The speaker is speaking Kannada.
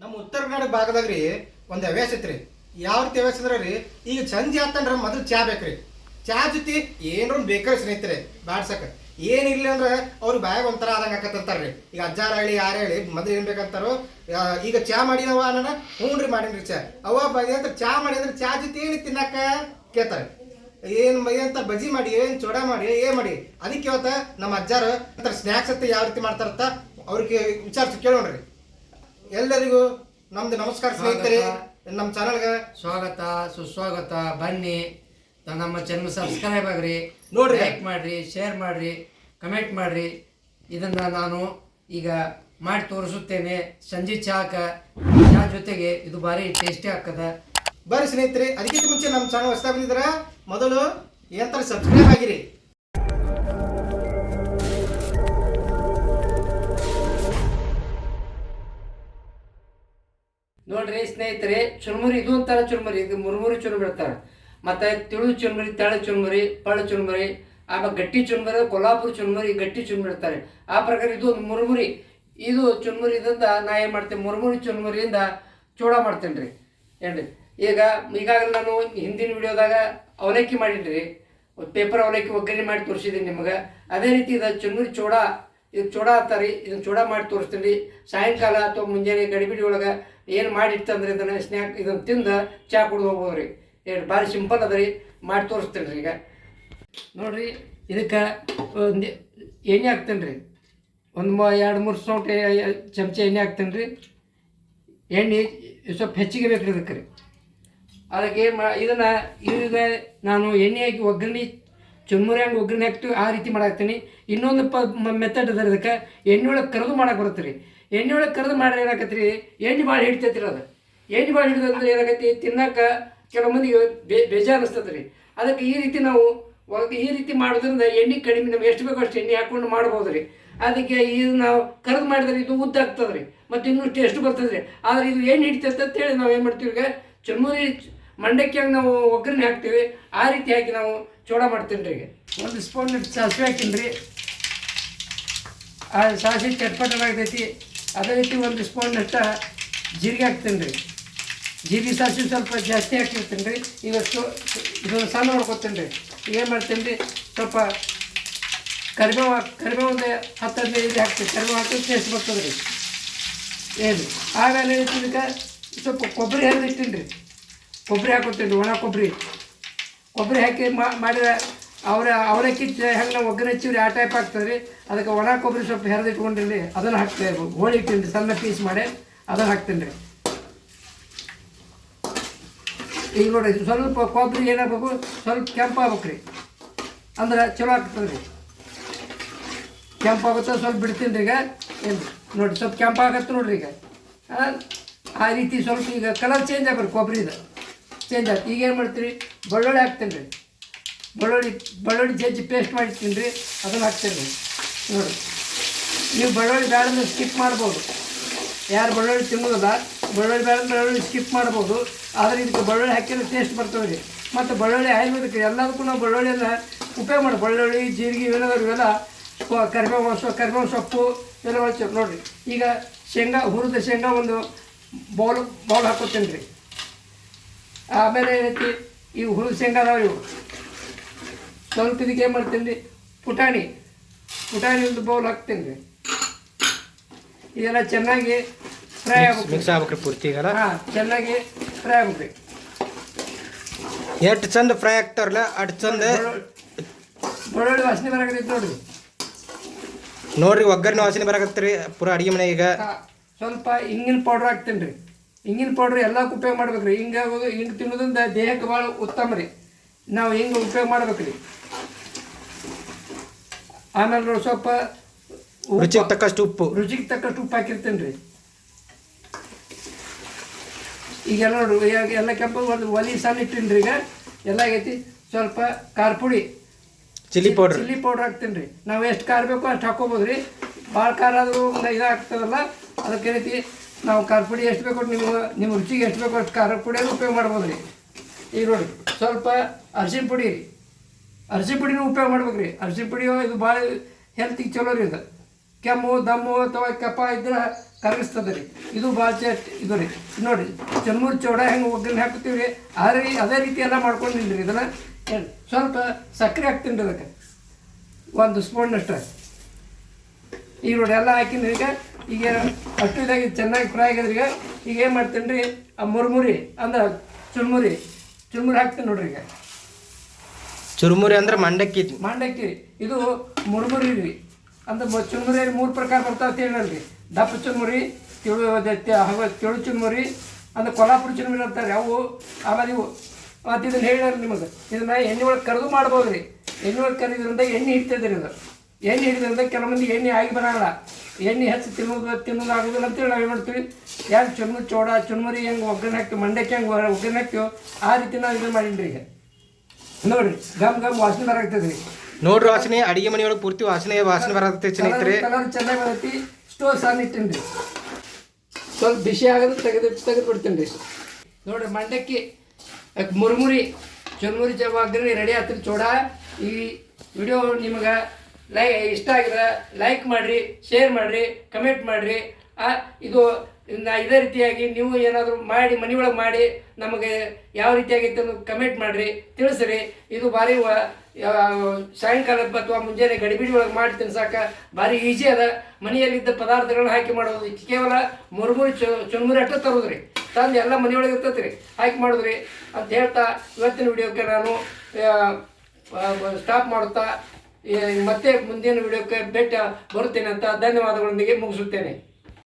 ನಮ್ಮ ಉತ್ತರ ಕನ್ನಡ ಭಾಗದಾಗ ರೀ ಒಂದು ಹವ್ಯಾಸ ಐತ್ರಿ. ಯಾವ ರೀತಿ ಹವ್ಯಾಸ ಅಂದ್ರೆ ರೀ, ಈಗ ಸಂಜೆ ಆತಂದ್ರ ಮೊದಲು ಚಾ ಬೇಕ್ರಿ. ಚಾ ಜೊತೆ ಏನೋ ಬೇಕಾದ್ರೆ ಸ್ನೇಹಿತರೆ, ಬಾಡ್ಸಕ. ಏನಿಲ್ಲ ಅಂದ್ರೆ ಅವ್ರು ಬಾಯಾಗ ಒಂಥರ ಆದಂಗೆ ರೀ. ಈಗ ಅಜ್ಜಾರ ಹೇಳಿ, ಯಾರು ಹೇಳಿ ಮೊದಲು ಏನು ಬೇಕಂತಾರೋ ಈಗ ಚಾ ಮಾಡಿದವ ಅನ್ನೋಣ ಹ್ಞೂ ರೀ ಮಾಡೀನಿ ಚಾ. ಅವ ಬಗೆ ಅಂತ ಚಾ ಮಾಡಿ ಅಂದ್ರೆ ಚಾ ಜೊತೆ ಏನು ತಿನ್ನಕ ಕೇಳ್ತಾರೆ. ಏನು ಮೈ ಅಂತ ಬಜಿ ಮಾಡಿ, ಏನು ಚೋಡ ಮಾಡಿ, ಏ ಮಾಡಿ. ಅದಕ್ಕೆ ಇವತ್ತ ನಮ್ಮ ಅಜ್ಜಾರ ಅಂತಾರೆ ಸ್ನ್ಯಾಕ್ಸ್ ಅಂತ ಯಾವ ರೀತಿ ಮಾಡ್ತಾರಂತ ಅವ್ರಿಗೆ ವಿಚಾರಿಸಿ ಕೇಳೋಣ್ರಿ. ಎಲ್ಲರಿಗೂ ನಮ್ದು ನಮಸ್ಕಾರ ಸ್ನೇಹಿತರೆ. ನಮ್ಮ ಚಾನಲ್ಗೆ ಸ್ವಾಗತ ಸುಸ್ವಾಗತ. ಬನ್ನಿ. ನಮ್ಮ ಚಾನಲ್ ಸಬ್ಸ್ಕ್ರೈಬ್ ಆಗ್ರಿ. ನೋಡಿ ಲೈಕ್ ಮಾಡ್ರಿ ಶೇರ್ ಮಾಡ್ರಿ ಕಮೆಂಟ್ ಮಾಡ್ರಿ. ಇದನ್ನ ನಾನು ಈಗ ಮಾಡಿ ತೋರಿಸುತ್ತೇನೆ. ಸಂಜೆ ಚಾಕ ಚಾ ಜೊತೆಗೆ ಇದು ಭಾರಿ ಟೇಸ್ಟಿ ಆಗ್ತದ. ಬರ್ರಿ ಸ್ನೇಹಿತರೆ ಅದಕ್ಕಿಂತ ಮುಂಚೆ ನಮ್ಮ ಚಾನಲ್ ಹೊಸ ಬಂದಿದ್ರ ಮೊದಲು ಏನಂತಾರೆ ಸಬ್ಸ್ಕ್ರೈಬ್ ಆಗಿರಿ. ನೋಡ್ರಿ ಸ್ನೇಹಿತರೆ, ಚುರುಮುರಿ ಇದು ಒಂಥರ ಚುರುಮುರಿ, ಇದು ಮುರುಮುರಿ ಚುರುಮುರಿ ಇರ್ತಾರೆ ಮತ್ತೆ ತಿಳು ಚುರುಮುರಿ, ತೆಳ ಚುರುಮುರಿ, ಪಳ ಚುರುಮುರಿ, ಆಮೇಲೆ ಗಟ್ಟಿ ಚುರುಮುರಿ ಕೊಲ್ಹಾಪುರ ಚುರುಮುರಿ, ಗಟ್ಟಿ ಚುರುಮುರಿ ಇರ್ತಾರೆ ಆ ಪ್ರಕಾರ ಇದು ಒಂದು ಮುರುಮುರಿ. ಇದು ಚುರುಮುರಿದಿಂದ ನಾ ಏನು ಮಾಡ್ತೇನೆ, ಮುರುಮುರಿ ಚುರುಮುರಿಯಿಂದ ಚೂಡ ಮಾಡ್ತೇನೆ ರೀ. ಏನ್ರಿ? ಈಗ, ಈಗಾಗಲೇ ನಾನು ಹಿಂದಿನ ವಿಡಿಯೋದಾಗ ಅವಲಕ್ಕಿ ಮಾಡಿದ್ರಿ ಪೇಪರ್ ಅವಲಕ್ಕಿ ಒಗ್ಗರಣೆ ಮಾಡಿ ತೋರಿಸಿದ್ದೀನಿ ನಿಮಗೆ. ಅದೇ ರೀತಿ ಇದು ಚುರುಮುರಿ ಚೂಡ, ಇದು ಚೂಡ ಅಂತಾರೆ ಇದನ್ನು ಚೂಡ ಮಾಡಿ ತೋರಿಸ್ತೀನಿ ಸಾಯಂಕಾಲ ಅಥವಾ ಮುಂಜಾನೆ ಗಡಿಬಿಡಿ ಒಳಗೆ ಏನು ಮಾಡಿಟ್ಟಂದ್ರೆ ಇದನ್ನು ಸ್ನ್ಯಾಕ್ ಇದನ್ನು ತಿಂದು ಚಹಾ ಕುಡ್ದು ಹೋಗ್ಬೋದು ರೀ ಏನು ಭಾರಿ ಸಿಂಪಲ್ ಅದ ರೀ. ಮಾಡಿ ತೋರಿಸ್ತೀನಿ ರೀ ಈಗ. ನೋಡಿರಿ, ಇದಕ್ಕೆ ಒಂದು ಎಣ್ಣೆ ಹಾಕ್ತೇನೆ ರೀ. ಒಂದು ಮ ಎರಡು ಮೂರು ಸೌಟ್ ಚಮಚ ಎಣ್ಣೆ ಹಾಕ್ತೇನೆ ರೀ. ಎಣ್ಣೆ ಸ್ವಲ್ಪ ಹೆಚ್ಚಿಗೆ ಬೇಕು ಇದಕ್ಕೆ ರೀ. ಅದಕ್ಕೆ ಮಾ ಇದನ್ನು ಈಗ ನಾನು ಎಣ್ಣೆ ಹಾಕಿ ಒಗ್ಗರಣೆ ಚುಮ್ಮರಿ ಹಂಗೆ ಒಗ್ಗರಣೆ ಹಾಕ್ತೀವಿ, ಆ ರೀತಿ ಮಾಡಾಕ್ತೀನಿ. ಇನ್ನೊಂದು ಪ ಮೆಥಡ್ ಅದ ಇದಕ್ಕೆ. ಎಣ್ಣೆ ಒಳಗೆ ಕರೆದು ಮಾಡೋಕೆ ಬರುತ್ತೆ ರೀ. ಎಣ್ಣೆ ಒಳಗೆ ಕರೆದು ಮಾಡ್ರೆ ಏನಾಗತ್ತೆ ರೀ ಎಣ್ಣೆ ಭಾಳ ಹಿಡಿತೈತಿ ರೀ ಅದು. ಎಣ್ಣೆ ಭಾಳ ಹಿಡಿದಂದ್ರೆ ಏನಾಗತ್ತೆ? ತಿನ್ನಕ್ಕೆ ಕೆಲವು ಮಂದಿಗೆ ಬೇ ಬೇಜಾರು ರೀ ಅದಕ್ಕೆ ಈ ರೀತಿ ನಾವು ಈ ರೀತಿ ಮಾಡೋದ್ರಿಂದ ಎಣ್ಣೆ ಕಡಿಮೆ ನಮ್ಗೆ ಎಷ್ಟು ಬೇಕೋ ಅಷ್ಟು ಎಣ್ಣೆ ಹಾಕ್ಕೊಂಡು ಮಾಡ್ಬೋದು ರೀ ಅದಕ್ಕೆ ಇದು ನಾವು ಕರೆದು ಮಾಡಿದ್ರೆ ಇದು ಉದ್ದ ಆಗ್ತದೆ ರೀ ಮತ್ತು ಇನ್ನೂ ಟೇಸ್ಟ್ ಬರ್ತದೆ ರೀ ಆದರೆ ಇದು ಏನು ಹಿಡಿತೈತೆ ಅಂತೇಳಿ ನಾವು ಏನು ಮಾಡ್ತೀವಿ ಈಗ ಚುರ್ಮುರಿ ಮಂಡಕ್ಕಿಯಾಗಿ ನಾವು ಒಗ್ಗರಣೆ ಹಾಕ್ತೀವಿ. ಆ ರೀತಿ ಹಾಕಿ ನಾವು ಚೂಡ ಮಾಡ್ತೀನಿ ರೀ ಒಂದು ಸ್ಪೂನ್ ಸಾಸಿವೆ ಹಾಕಿನ್ರಿ. ಆ ಸಾಸಿವೆ ಚಟ್ಪಟನಾಗ್ತೈತಿ ಅದೇ ರೀತಿ ಒಂದು ಸ್ಪೂನ್ ಅಂತ ಜೀರಿಗೆ ಹಾಕ್ತೀನಿ ರೀ ಜೀರಿಗೆ ಸಾಸಿವೆ ಸ್ವಲ್ಪ ಜಾಸ್ತಿ ಹಾಕಿರ್ತೀನಿ ರೀ ಇವತ್ತು ಇದೊಂದು ಸಣ್ಣ ಮಾಡ್ಕೊತೀನಿ ರೀ ಏನು ಮಾಡ್ತೀನಿ ರೀ ಸ್ವಲ್ಪ ಕರಿಬೇವು ಹಾಕ್, ಕರಿಬೇವು ಒಂದು ಹತ್ತು ಹದಿನೈದು ಹಾಕ್ತೀನಿ ಕರಿಬೇವು ಹಾಕಿ ಟೇಸ್ಟ್ ಬರ್ತದೆ ರೀ ಏನು ಆಮೇಲೆ ಇದಕ್ಕೆ ಸ್ವಲ್ಪ ಕೊಬ್ಬರಿ ಹರಿದಿಟ್ಟಿನಿ ರೀ ಕೊಬ್ಬರಿ ಹಾಕೋತೀನಿ ಒಣ ಕೊಬ್ಬರಿ. ಕೊಬ್ಬರಿ ಹಾಕಿ ಮಾಡಿದ ಅವರ ಅವಲಕ್ಕಿ ಹೆಂಗೆ ಒಗ್ಗರಣೆ ಹಚ್ಚಿವ್ರಿ ಆ ಟೈಪ್ ಆಗ್ತದೆ ರೀ ಅದಕ್ಕೆ ಒಣ ಕೊಬ್ಬರಿ ಸ್ವಲ್ಪ ಹೆರೆದಿಟ್ಕೊಂಡ್ರಿ ಅದನ್ನು ಹಾಕ್ತೇವೆ. ಹೋಳಿ ಇಟ್ಟಿನಿ ಸಣ್ಣ ಪೀಸ್ ಮಾಡಿ ಅದನ್ನು ಹಾಕ್ತೀನಿ ರೀ. ಈಗ ನೋಡಿ ಸ್ವಲ್ಪ ಕೊಬ್ಬರಿ ಏನಾಗಬೇಕು ಸ್ವಲ್ಪ ಕೆಂಪು ಆಗ್ಬೇಕು ರೀ. ಅಂದ್ರೆ ಚಲೋ ಆಗ್ತದೆ ರೀ. ಕೆಂಪಾಗುತ್ತೆ ಸ್ವಲ್ಪ ಬಿಡ್ತೀನಿ ರೀ ಈಗ. ಏನು ನೋಡಿ ಸ್ವಲ್ಪ ಕೆಂಪಾಗತ್ತೆ ನೋಡ್ರಿ ಈಗ. ಆ, ರೀತಿ ಸ್ವಲ್ಪ ಈಗ ಕಲರ್ ಚೇಂಜ್ ಆಗ್ಬೇಕು ಕೊಬ್ಬರಿದು. ಚೇಂಜ್ ಆಯ್ತು ಈಗ ಏನು ಮಾಡ್ತೀರಿ ಬೆಳ್ಳುಳ್ಳಿ ಹಾಕ್ತೀನಿ ರೀ. ಬೆಳ್ಳುಳ್ಳಿ ಬೆಳ್ಳುಳ್ಳಿ ಜಜ್ಜಿ ಪೇಸ್ಟ್ ಮಾಡಿರ್ತೀನಿ ಅದನ್ನು ಹಾಕ್ತೀನಿ ನೋಡಿ. ನೀವು ಬೆಳ್ಳುಳ್ಳಿ ಬೇಡ ಸ್ಕಿಪ್ ಮಾಡ್ಬೋದು. ಯಾರು ಬೆಳ್ಳುಳ್ಳಿ ತಿನ್ನೋದಿಲ್ಲ ಬೆಳ್ಳುಳ್ಳಿ ಬೇಡಂದ್ರೆ ಬೆಳ್ಳುಳ್ಳಿ ಸ್ಕಿಪ್ ಮಾಡ್ಬೋದು. ಆದರೆ ಇದಕ್ಕೆ ಬೆಳ್ಳುಳ್ಳಿ ಹಾಕಿದ್ರೆ ಟೇಸ್ಟ್ ಬರ್ತವೆ ರೀ ಮತ್ತು ಬೆಳ್ಳುಳ್ಳಿ ಆಯುರ್ವೇದಕ್ಕೆ ಎಲ್ಲದಕ್ಕೂ ನಾವು ಬೆಳ್ಳುಳ್ಳಿಯನ್ನು ಉಪಯೋಗ ಮಾಡಿ ಬೆಳ್ಳುಳ್ಳಿ ಜೀರಿಗೆ ಇವೆಲ್ಲ ಇವೆಲ್ಲ ಕರಿಬೇವು ಸೊ ಕರಿಬೇವು ಸೊಪ್ಪು ಇವೆಲ್ಲ ಬಳಸ್ತೀವಿ ನೋಡಿರಿ ಈಗ ಶೇಂಗಾ, ಹುರಿದ ಶೇಂಗಾ ಒಂದು ಬೌಲ್ ಬೌಲ್ ಹಾಕೋತೀನಿ ರೀ. ಆಮೇಲೆ ಏನೈತಿ, ಈ ಹುರಿದ ಶೇಂಗಾ ಅದಾವ ಇವು. ಸ್ವಲ್ಪ ಇದಕ್ಕೆ ಏನು ಮಾಡ್ತೀನಿ ರೀ ಪುಟಾಣಿ. ಪುಟಾಣಿ ಒಂದು ಬೌಲ್ ಹಾಕ್ತೀನಿ ರೀ. ಇದೆಲ್ಲ ಚೆನ್ನಾಗಿ ಫ್ರೈ ಆಗ್ಬೇಕು. ಮಿಕ್ಸ್ ಆಗ್ಬೇಕ್ರಿ ಪೂರ್ತಿ ಹಾಂ ಚೆನ್ನಾಗಿ ಫ್ರೈ ಆಗ್ಬೇಕು ಎಷ್ಟು ಚಂದ ಫ್ರೈ ಆಗ್ತಾರಲ್ಲ ಅಷ್ಟು ಚಂದ ಬೆಳ್ಳುಳ್ಳಿ ವಾಸನೆ ಬರಾಕತ್ತೈತಿ ನೋಡ್ರಿ. ನೋಡ್ರಿ ಒಗ್ಗರಣೆ ವಾಸನೆ ರೀ ಪೂರಾ ಅಡುಗೆ ಮನೆ ಈಗ. ಸ್ವಲ್ಪ ಹಿಂಗಿನ ಪೌಡ್ರ್ ಹಾಕ್ತೀನಿ ರೀ. ಹಿಂಗಿನ ಪೌಡ್ರ್ ಎಲ್ಲ ಉಪಯೋಗ ಮಾಡ್ಬೇಕು ರೀ ಹಿಂಗೆ ಆಗೋದು ಹಿಂಗೆ ತಿನ್ನೋದ್ರಿಂದ ದೇಹಕ್ಕೆ ಭಾಳ ಉತ್ತಮ ರೀ. ನಾವು ಹೆಂಗೆ ಉಪಯೋಗ ಮಾಡ್ಬೇಕು ರೀ? ಆಮೇಲೆ ನೋಡಿ ಸ್ವಲ್ಪ ರುಚಿಗೆ ತಕ್ಕಷ್ಟು ಉಪ್ಪು. ರುಚಿಗೆ ತಕ್ಕಷ್ಟು ಉಪ್ಪು ಹಾಕಿರ್ತೀನಿ ರೀ. ಈಗೆಲ್ಲ ನೋಡ್ರಿ ಎಲ್ಲ ಕೆಂಪು ಒಂದು ಒಲಿ ಸಣ್ಣ ಇಟ್ಟಿನಿ ರೀ ಈಗ. ಎಲ್ಲ ಆಗೈತಿ. ಸ್ವಲ್ಪ ಖಾರ ಪುಡಿ. Chilli powder. ಚಿಲ್ಲಿ ಪೌಡ್ರ್ ಹಾಕ್ತೀನಿ ರೀ. ನಾವು ಎಷ್ಟು ಖಾರ ಬೇಕೋ ಅಷ್ಟು ಹಾಕೋಬೋದು ರೀ. ಭಾಳ ಖಾರ ಆದರೂ ಒಂದು ಇದಾಗ್ತದಲ್ಲ ಅದಕ್ಕೆ ರೀತಿ ನಾವು ಖಾರ ಪುಡಿ ಎಷ್ಟು ಬೇಕೋ ನಿಮ್ಮ ನಿಮ್ಮ ರುಚಿಗೆ ಎಷ್ಟು ಬೇಕೋ ಅಷ್ಟು ಖಾರ ಪುಡಿಯನ್ನು ಉಪಯೋಗ ಮಾಡ್ಬೋದು ರೀ. ಈಗ ನೋಡಿ, ಸ್ವಲ್ಪ ಅರ್ಶಿನ ಪುಡಿ ರೀ ಅರ್ಶಿನ ಪುಡಿನೂ ಉಪಯೋಗ ಮಾಡ್ಬೇಕು ರೀ ಅರ್ಶಿನ ಪುಡಿ ಇದು ಭಾಳ ಹೆಲ್ತಿಗೆ ಚಲೋ ರೀ ಇದು. ಕೆಮ್ಮು, ದಮ್ಮು ಅಥವಾ ಕೆಪ್ಪ ಇದ್ರೆ ಕರಗಿಸ್ತದೆ ರೀ. ಇದು ಭಾಳ ಚ ಇದು ರೀ. ನೋಡಿ ಚನ್ಮೂರು ಚೌಡ ಹೆಂಗೆ ಒಗ್ಗರಣೆ ಹಾಕ್ತೀವಿ ರೀ ಆದರೆ ಅದೇ ರೀತಿ ಎಲ್ಲ ಮಾಡ್ಕೊಂಡಿನಿ ರೀ ಇದನ್ನು. ಸ್ವಲ್ಪ ಸಕ್ಕರೆ ಹಾಕ್ತೀನಿ ರೀ ಅದಕ್ಕೆ ಒಂದು ಸ್ಪೂನ್ನಷ್ಟು ಈಗ ನೋಡಿ, ಎಲ್ಲ ಹಾಕಿದ್ರಿ ಈಗ. ಈಗ ಅಷ್ಟು ಇದಾಗಿ ಚೆನ್ನಾಗಿ ಫ್ರೈ ಆಗಿದ್ರೀಗ ಈಗ ಈಗ ಏನು ಮಾಡ್ತೀನಿ ರೀ? ಆ ಮುರ್ಮುರಿ ಅಂದ್ರೆ ಚುರುಮುರಿ. ಚುರುಮುರಿ ಹಾಕ್ತೀನಿ ನೋಡ್ರಿ ಈಗ. ಚುರುಮುರಿ ಅಂದ್ರೆ ಮಂಡಕ್ಕಿ ಮಂಡಕ್ಕಿ ಇದು ಮುರುಮುರಿ ರೀ. ಅಂದ್ರೆ ಚುರುಮುರಿ ಮೂರು ಪ್ರಕಾರ ಬರ್ತಾವ ಅಂತ ಹೇಳಲ್ರಿ ದಪ್ಪ ಚುರುಮುರಿ ತಿಳು ತಿಳು ಚುರುಮುರಿ ಅಂದ್ರೆ ಕೊಲ್ಲಾಪುರ ಚುರುಮುರಿ ಅಂತಾರೆ. ಅವು ಆಮೇಲೆ ಇವು ಮತ್ತು ಇದನ್ನ ಹೇಳ್ಯಾರ ನಿಮಗೆ. ಇದನ್ನ ಎಣ್ಣೆ ಒಳಗೆ ಕರೆದು ಮಾಡ್ಬೋದು ರೀ. ಎಣ್ಣೆ ಒಳಗೆ ಕರೆದ್ರಿಂದ ಎಣ್ಣೆ ಹಿಡ್ತದೆ ರೀ ಇದು ಎಣ್ಣೆ ಹಿಡಿದ್ರಿಂದ ಕೆಲವೊಂದು ಎಣ್ಣೆ ಆಗಿ ಬರಲ್ಲ. ಎಣ್ಣೆ ಹೆಚ್ಚು ತಿನ್ನೋದು ತಿನ್ನೋದು ಆಗೋದಿಲ್ಲ ಅಂತೇಳಿ ನಾವು ಏನು ಮಾಡ್ತೀವಿ? ಯಾರು ಚುನ್ಮು ಚೋಡ ಚುನ್ಮುರಿ ಹೆಂಗೆ ಒಗ್ಗರಣೆ ಹಾಕ್ತೀವಿ ಮಂಡಕ್ಕಿ ಹೆಂಗೆ ಒಗ್ಗರಣೆ ಹಾಕ್ತೀವೋ ಆ ರೀತಿ ನಾವು ಇದನ್ನು ಮಾಡೀನಿ ರೀ ಈಗ. ನೋಡ್ರಿ ಗಮ್ ಗಮ್ ವಾಸನೆ ಬರಾಗ್ತದೆ ರೀ ನೋಡ್ರಿ ವಾಸನೆ ಅಡಿಗೆ ಮನೆಯೊಳಗೆ ಪೂರ್ತಿ ವಾಸನೆ ವಾಸನೆ ಬರತ್ತೆ ಸ್ನೇಹಿತರೆ. ಕಲರ್ ಚೆನ್ನಾಗಿ ಬರತ್ತಿ ಸ್ಟೋವ್ ಸಣ್ಣ ಇಟ್ಟಿನಿ ರೀ ಸ್ವಲ್ಪ ಬಿಸಿ ಆಗೋದು ತೆಗೆದು ತೆಗೆದು ಬಿಡ್ತೀನಿ ರೀ ನೋಡ್ರಿ ಮಂಡಕ್ಕಿ ಮುರ್ಮುರಿ ಮುರುಮುರಿ ಚುರುಮುರಿ ಜವಾಗ್ರಿ ರೆಡಿ ಆಗ್ತೀರಿ ಚೋಡ. ಈ ವಿಡಿಯೋ ನಿಮಗೆ ಲೈ ಇಷ್ಟ ಆಗಿದ್ರೆ ಲೈಕ್ ಮಾಡಿರಿ ಶೇರ್ ಮಾಡಿರಿ ಕಮೆಂಟ್ ಮಾಡಿರಿ. ಇದು ಇದೇ ರೀತಿಯಾಗಿ ನೀವು ಏನಾದರೂ ಮಾಡಿ, ಮನೆಯೊಳಗೆ ಮಾಡಿ, ನಮಗೆ ಯಾವ ರೀತಿಯಾಗಿತ್ತು ಅನ್ನೋದು ಕಮೆಂಟ್ ಮಾಡಿರಿ, ತಿಳಿಸ್ರಿ. ಇದು ಭಾರಿ ಸಾಯಂಕಾಲ ಅಥವಾ ಮುಂಜಾನೆ ಗಡಿಬಿಡಿ ಒಳಗೆ ಮಾಡಿ ತಿನ್ಸಾಕ ಭಾರಿ ಈಜಿ ಅದ. ಮನೆಯಲ್ಲಿದ್ದ ಪದಾರ್ಥಗಳನ್ನ ಹಾಕಿ ಮಾಡೋದು. ಕೇವಲ ಮುರುಮುರಿ ಚು, ಚುರುಮುರಿ ಅಟ್ಟ ರೀ ತಂದು ಎಲ್ಲ ಮನೆಯೊಳಗೆ ಇರ್ತೈತೆ ರೀ ಹಾಕಿ ಮಾಡಿದ್ರಿ. ಅಂತ ಹೇಳ್ತಾ ಇವತ್ತಿನ ವಿಡಿಯೋಕ್ಕೆ ನಾನು ಸ್ಟಾಪ್ ಮಾಡುತ್ತಾ ಮತ್ತೆ ಮುಂದಿನ ವಿಡಿಯೋಕ್ಕೆ ಭೇಟಿ ಬರುತ್ತೇನೆ ಅಂತ ಧನ್ಯವಾದಗಳೊಂದಿಗೆ ಮುಗಿಸುತ್ತೇನೆ.